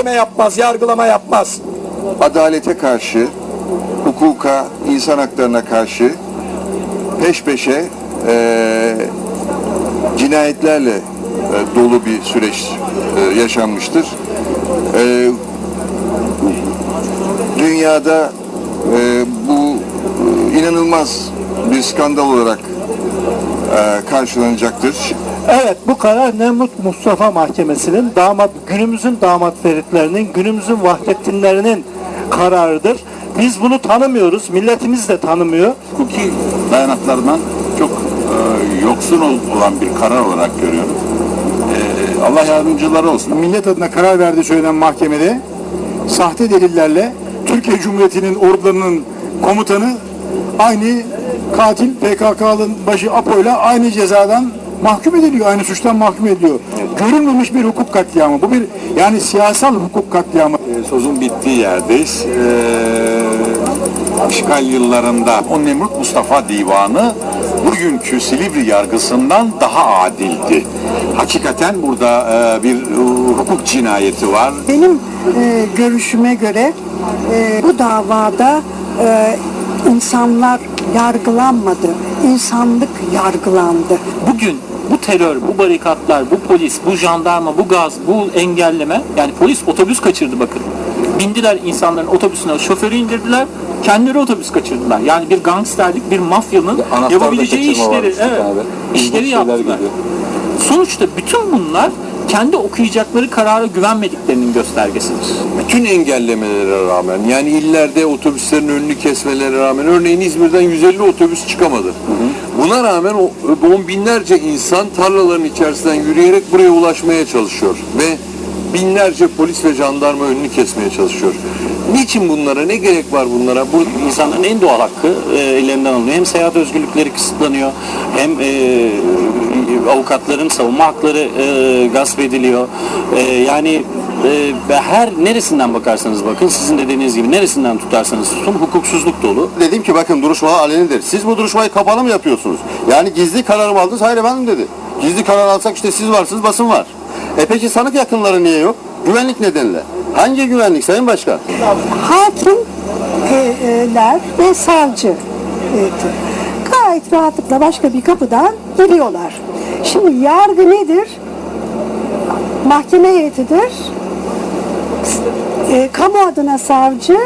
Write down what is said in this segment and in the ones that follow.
Mahkeme yapmaz, yargılama yapmaz. adalete karşı, hukuka, insan haklarına karşı peş peşe eee, cinayetlerle e, dolu bir süreç e, yaşanmıştır. E, dünyada e, bu e, inanılmaz bir skandal olarak e, karşılanacaktır. Evet bu karar Nemrut Mustafa Mahkemesi'nin damat günümüzün damat feritlerinin günümüzün Vahdettinlerinin kararıdır. Biz bunu tanımıyoruz. Milletimiz de tanımıyor. hukuki dayanaklardan çok e, yoksun ol- olan bir karar olarak görüyorum. E, Allah yardımcıları olsun. millet adına karar verdiği söylenen mahkemede sahte delillerle Türkiye Cumhuriyeti'nin ordularının komutanı aynı katil PKK'nın başı Apo'yla aynı cezadan mahkum ediliyor. Aynı suçtan mahkum ediliyor. Görülmemiş bir hukuk katliamı. Bu bir yani siyasal hukuk katliamı. E, sözün bittiği yerdeyiz. E, işgal yıllarında o Nemrut Mustafa Divanı bugünkü Silivri yargısından daha adildi. Hakikaten burada e, bir e, hukuk cinayeti var. Benim e, görüşüme göre e, bu davada e, insanlar yargılanmadı. İnsanlık yargılandı. bugün bu terör, bu barikatlar, bu polis, bu jandarma, bu gaz, bu engelleme yani polis otobüs kaçırdı bakın. Bindiler insanların otobüsüne, şoförü indirdiler, kendileri otobüs kaçırdılar. Yani bir gangsterlik, bir mafyanın yapabileceği işleri, evet, işleri yaptılar. Sonuçta bütün bunlar kendi okuyacakları karara güvenmediklerinin göstergesidir. bütün engellemelere rağmen yani illerde otobüslerin önünü kesmelerine rağmen örneğin İzmir'den 150 otobüs çıkamadı. Buna rağmen o, on binlerce insan tarlaların içerisinden yürüyerek buraya ulaşmaya çalışıyor ve binlerce polis ve jandarma önünü kesmeye çalışıyor. Niçin bunlara? Ne gerek var bunlara? Bu, İnsanların en doğal hakkı e, ellerinden alınıyor. Hem seyahat özgürlükleri kısıtlanıyor, hem e, avukatların savunma hakları e, gasp ediliyor. E, yani e, ve her neresinden bakarsanız bakın, sizin dediğiniz gibi neresinden tutarsanız tutun hukuksuzluk dolu. Dedim ki bakın duruşma alenidir. Siz bu duruşmayı kapalı mı yapıyorsunuz? Yani gizli karar mı aldınız? Hayır efendim dedi. Gizli karar alsak işte siz varsınız basın var. E peki sanık yakınları niye yok? Güvenlik nedeniyle. Hangi güvenlik Sayın Başkan? Hakimler ve savcı gayet rahatlıkla başka bir kapıdan giriyorlar. Şimdi yargı nedir? Mahkeme heyetidir. E, kamu adına savcı,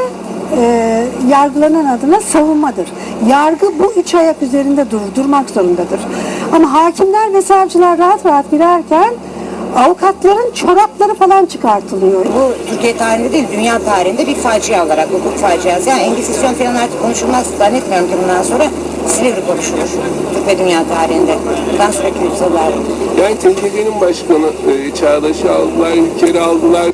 e, yargılanan adına savunmadır. Yargı bu üç ayak üzerinde durur, durmak zorundadır. Ama hakimler ve savcılar rahat rahat girerken avukatların çorapları falan çıkartılıyor. Bu Türkiye tarihinde değil, dünya tarihinde bir facia olarak, hukuk faciası. Yani Engizisyon falan artık konuşulmaz zannetmiyorum ki bundan sonra Silivri konuşulur. Türk ve dünya tarihinde. Bundan sonraki yüzyıllarda. Yani TCG'nin başkanı e, Çağdaş'ı aldılar, İlker'i aldılar.